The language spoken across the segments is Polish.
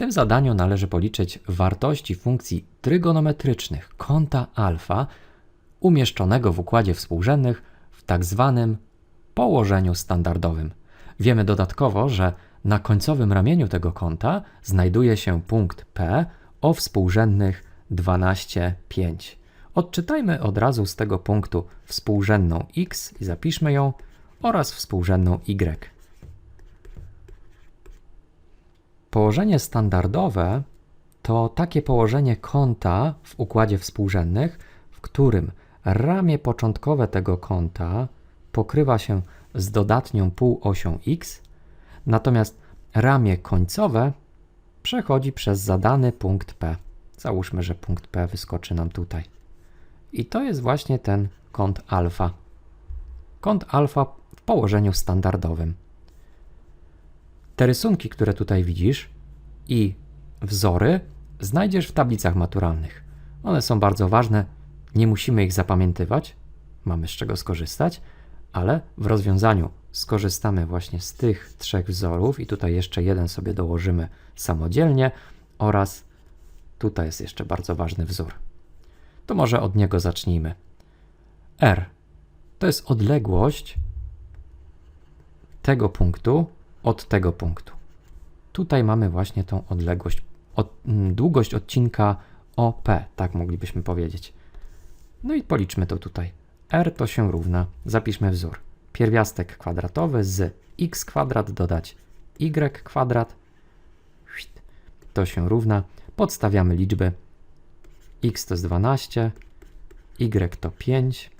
tym zadaniu należy policzyć wartości funkcji trygonometrycznych kąta alfa umieszczonego w układzie współrzędnych w tak zwanym położeniu standardowym. Wiemy dodatkowo, że na końcowym ramieniu tego kąta znajduje się punkt P o współrzędnych 12, 5. Odczytajmy od razu z tego punktu współrzędną x i zapiszmy ją oraz współrzędną y. Położenie standardowe to takie położenie kąta w układzie współrzędnych, w którym ramię początkowe tego kąta pokrywa się z dodatnią półosią x, natomiast ramię końcowe przechodzi przez zadany punkt P. Załóżmy, że punkt P wyskoczy nam tutaj. I to jest właśnie ten kąt alfa. Kąt alfa w położeniu standardowym. Te rysunki, które tutaj widzisz i wzory znajdziesz w tablicach maturalnych. One są bardzo ważne, nie musimy ich zapamiętywać, mamy z czego skorzystać, ale w rozwiązaniu skorzystamy właśnie z tych trzech wzorów i tutaj jeszcze jeden sobie dołożymy samodzielnie oraz tutaj jest jeszcze bardzo ważny wzór. To może od niego zacznijmy. R to jest odległość tego punktu od tego punktu. Tutaj mamy właśnie tą odległość, od, mm, długość odcinka OP, tak moglibyśmy powiedzieć. No i policzmy to tutaj. R to się równa, zapiszmy wzór. Pierwiastek kwadratowy z x kwadrat dodać y kwadrat to się równa. Podstawiamy liczby. x to jest 12, y to 5,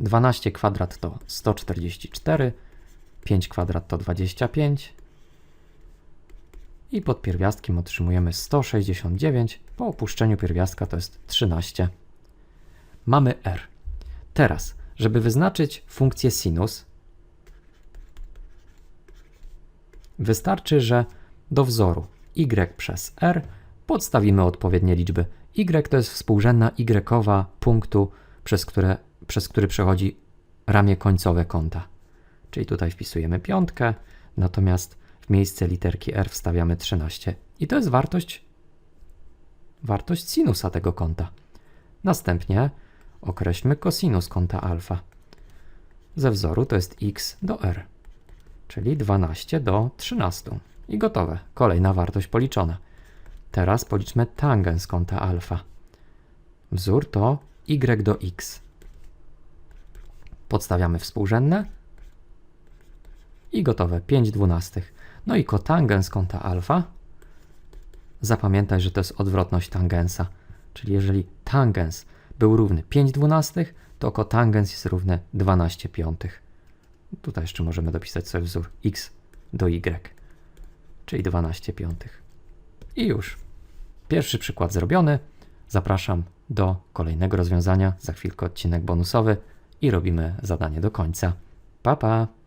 12 kwadrat to 144, 5 kwadrat to 25 i pod pierwiastkiem otrzymujemy 169, po opuszczeniu pierwiastka to jest 13. Mamy r. Teraz, żeby wyznaczyć funkcję sinus, wystarczy, że do wzoru y przez r podstawimy odpowiednie liczby. y to jest współrzędna y punktu, przez, które, przez który przechodzi ramię końcowe kąta. Czyli tutaj wpisujemy piątkę, natomiast w miejsce literki r wstawiamy 13. I to jest wartość, wartość sinusa tego kąta. Następnie określmy kosinus kąta alfa. Ze wzoru to jest x do r, czyli 12 do 13. I gotowe. Kolejna wartość policzona. Teraz policzmy tangens kąta alfa. Wzór to y do x. Podstawiamy współrzędne i gotowe. 5 dwunastych. No i kotangens kąta alfa. Zapamiętaj, że to jest odwrotność tangensa. Czyli jeżeli tangens był równy 5 dwunastych, to kotangens jest równy 12 piątych. Tutaj jeszcze możemy dopisać sobie wzór x do y, czyli 12 piątych. I już. Pierwszy przykład zrobiony. Zapraszam do kolejnego rozwiązania. Za chwilkę odcinek bonusowy i robimy zadanie do końca. Pa, pa!